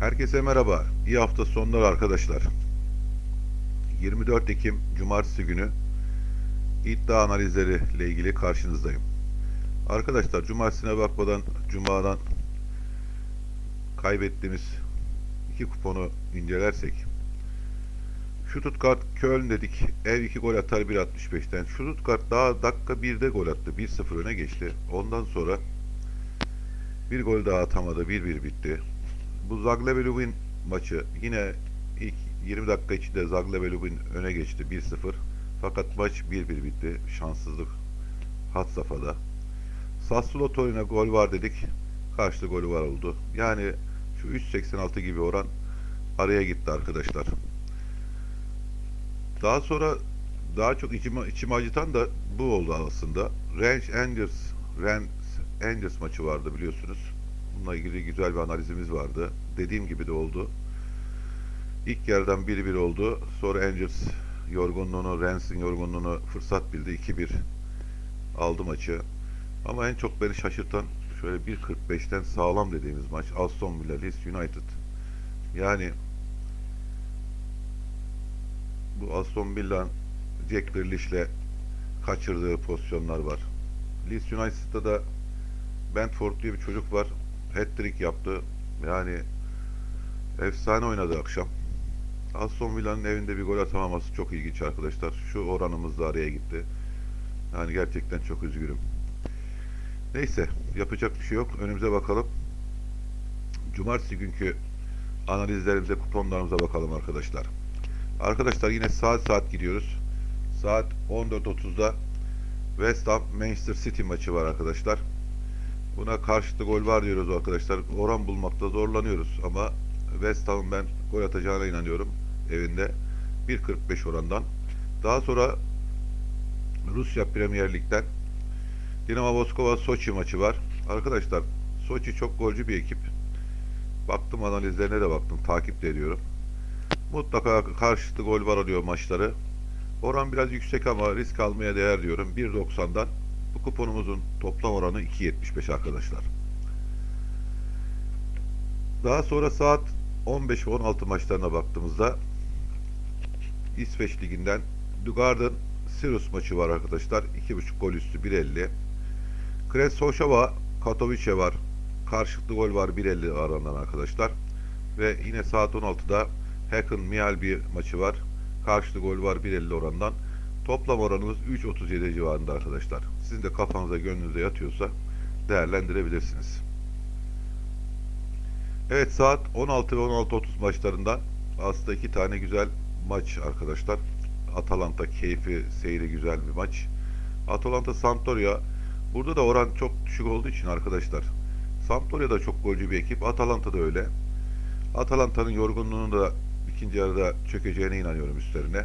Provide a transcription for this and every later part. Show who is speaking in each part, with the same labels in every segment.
Speaker 1: Herkese merhaba. İyi hafta sonları arkadaşlar. 24 Ekim Cumartesi günü iddia analizleri ile ilgili karşınızdayım. Arkadaşlar cumartesine bakmadan Cuma'dan kaybettiğimiz iki kuponu incelersek Stuttgart Köln dedik. Ev 2 gol atar 1.65'ten. Stuttgart daha dakika 1'de gol attı. 1-0 öne geçti. Ondan sonra bir gol daha atamadı. 1-1 bitti. Bu Zagreb Lubin maçı yine ilk 20 dakika içinde Zagreb Lubin öne geçti 1-0. Fakat maç 1-1 bitti. Şanssızlık hat safhada. Sassuolo Torino gol var dedik. Karşılığı golü var oldu. Yani şu 3.86 gibi oran araya gitti arkadaşlar. Daha sonra daha çok içimi, içimi acıtan da bu oldu aslında. Range Angels, Range Angels maçı vardı biliyorsunuz. Bununla ilgili güzel bir analizimiz vardı. Dediğim gibi de oldu. İlk yarıdan 1-1 oldu. Sonra Angels yorgunluğunu, Rennes'in yorgunluğunu fırsat bildi. 2-1 aldı maçı. Ama en çok beni şaşırtan şöyle 1.45'ten sağlam dediğimiz maç Aston Villa Leeds United. Yani bu Aston Villa'nın Jack Grealish'le kaçırdığı pozisyonlar var. Leeds United'da da Bentford diye bir çocuk var. Hat-trick yaptı. Yani efsane oynadı akşam. Aston Villa'nın evinde bir gol atamaması çok ilginç arkadaşlar. Şu oranımız da araya gitti. Yani gerçekten çok üzgünüm. Neyse yapacak bir şey yok. Önümüze bakalım. Cumartesi günkü analizlerimize, kuponlarımıza bakalım arkadaşlar. Arkadaşlar yine saat saat gidiyoruz. Saat 14.30'da West Ham Manchester City maçı var arkadaşlar. Buna karşılıklı gol var diyoruz arkadaşlar. Oran bulmakta zorlanıyoruz ama West Ham'ın ben gol atacağına inanıyorum evinde. 1.45 orandan. Daha sonra Rusya Premier Lig'den Dinamo Moskova Soçi maçı var. Arkadaşlar Soçi çok golcü bir ekip. Baktım analizlerine de baktım. Takip de ediyorum. Mutlaka karşılıklı gol var alıyor maçları. Oran biraz yüksek ama risk almaya değer diyorum. 1.90'dan bu kuponumuzun toplam oranı 2.75 arkadaşlar. Daha sonra saat 15 ve 16 maçlarına baktığımızda İsveç Ligi'nden Dugarden Sirius maçı var arkadaşlar. 2.5 gol üstü 1.50. Kreshoşova Katowice var. Karşılıklı gol var 1.50 arandan arkadaşlar. Ve yine saat 16'da Hacken Mialbi maçı var. Karşılıklı gol var 1.50 orandan. Toplam oranımız 3.37 civarında arkadaşlar. Sizin de kafanıza gönlünüze yatıyorsa değerlendirebilirsiniz. Evet saat 16 ve 16.30 maçlarından aslında iki tane güzel maç arkadaşlar. Atalanta keyfi seyri güzel bir maç. Atalanta Sampdoria burada da oran çok düşük olduğu için arkadaşlar. Sampdoria da çok golcü bir ekip. Atalanta da öyle. Atalanta'nın yorgunluğunu da ikinci yarıda çökeceğine inanıyorum üstlerine.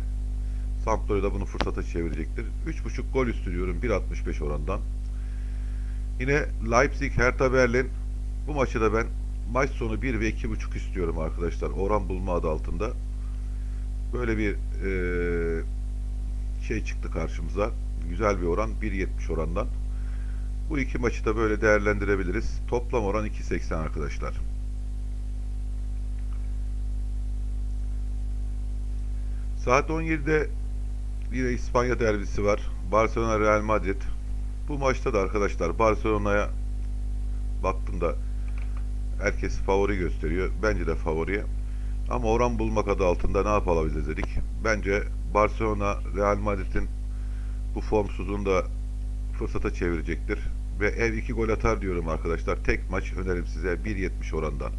Speaker 1: Sampdoria da bunu fırsata çevirecektir. 3.5 gol üstü diyorum 1.65 orandan. Yine Leipzig Hertha Berlin bu maçı da ben maç sonu 1 ve 2.5 istiyorum arkadaşlar. Oran bulma adı altında. Böyle bir eee, şey çıktı karşımıza. Güzel bir oran 1.70 orandan. Bu iki maçı da böyle değerlendirebiliriz. Toplam oran 2.80 arkadaşlar. Saat 17'de yine İspanya derbisi var. Barcelona Real Madrid. Bu maçta da arkadaşlar Barcelona'ya baktım da herkes favori gösteriyor. Bence de favori. Ama oran bulmak adı altında ne yapabiliriz dedik. Bence Barcelona Real Madrid'in bu formsuzluğunu da fırsata çevirecektir. Ve ev 2 gol atar diyorum arkadaşlar. Tek maç önerim size 1.70 orandan.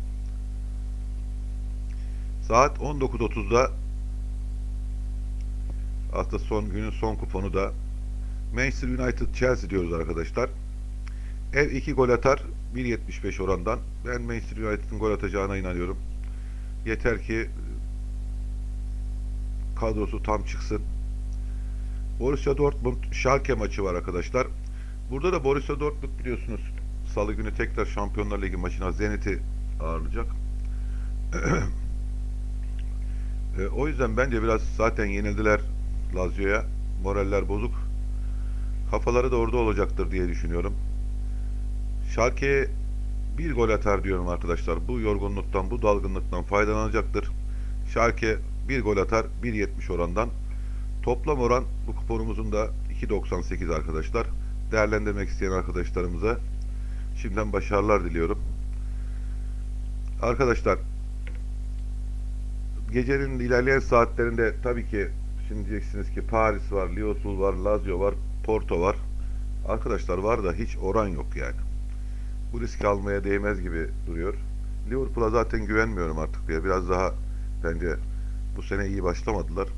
Speaker 1: Saat 19.30'da Hafta son günün son kuponu da Manchester United Chelsea diyoruz arkadaşlar. Ev 2 gol atar 1.75 orandan. Ben Manchester United'ın gol atacağına inanıyorum. Yeter ki kadrosu tam çıksın. Borussia Dortmund Schalke maçı var arkadaşlar. Burada da Borussia Dortmund biliyorsunuz Salı günü tekrar Şampiyonlar Ligi maçına Zenit'i ağırlayacak. E, o yüzden bence biraz zaten yenildiler Lazio'ya. Moraller bozuk. Kafaları da orada olacaktır diye düşünüyorum. Schalke'ye bir gol atar diyorum arkadaşlar. Bu yorgunluktan, bu dalgınlıktan faydalanacaktır. Schalke bir gol atar 1.70 orandan. Toplam oran bu kuponumuzun da 2.98 arkadaşlar. Değerlendirmek isteyen arkadaşlarımıza şimdiden başarılar diliyorum. Arkadaşlar gecenin ilerleyen saatlerinde tabii ki şimdi diyeceksiniz ki Paris var, Liverpool var, Lazio var, Porto var. Arkadaşlar var da hiç oran yok yani. Bu riski almaya değmez gibi duruyor. Liverpool'a zaten güvenmiyorum artık diye. Biraz daha bence bu sene iyi başlamadılar.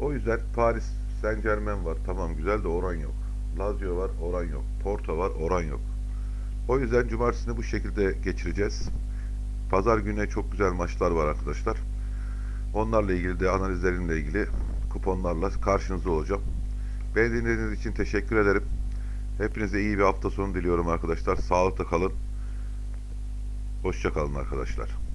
Speaker 1: O yüzden Paris Saint Germain var. Tamam güzel de oran yok. Lazio var, oran yok. Porto var, oran yok. O yüzden cumartesini bu şekilde geçireceğiz. Pazar gününe çok güzel maçlar var arkadaşlar. Onlarla ilgili de analizlerimle ilgili kuponlarla karşınızda olacağım. Beni dinlediğiniz için teşekkür ederim. Hepinize iyi bir hafta sonu diliyorum arkadaşlar. Sağlıkla kalın. Hoşça kalın arkadaşlar.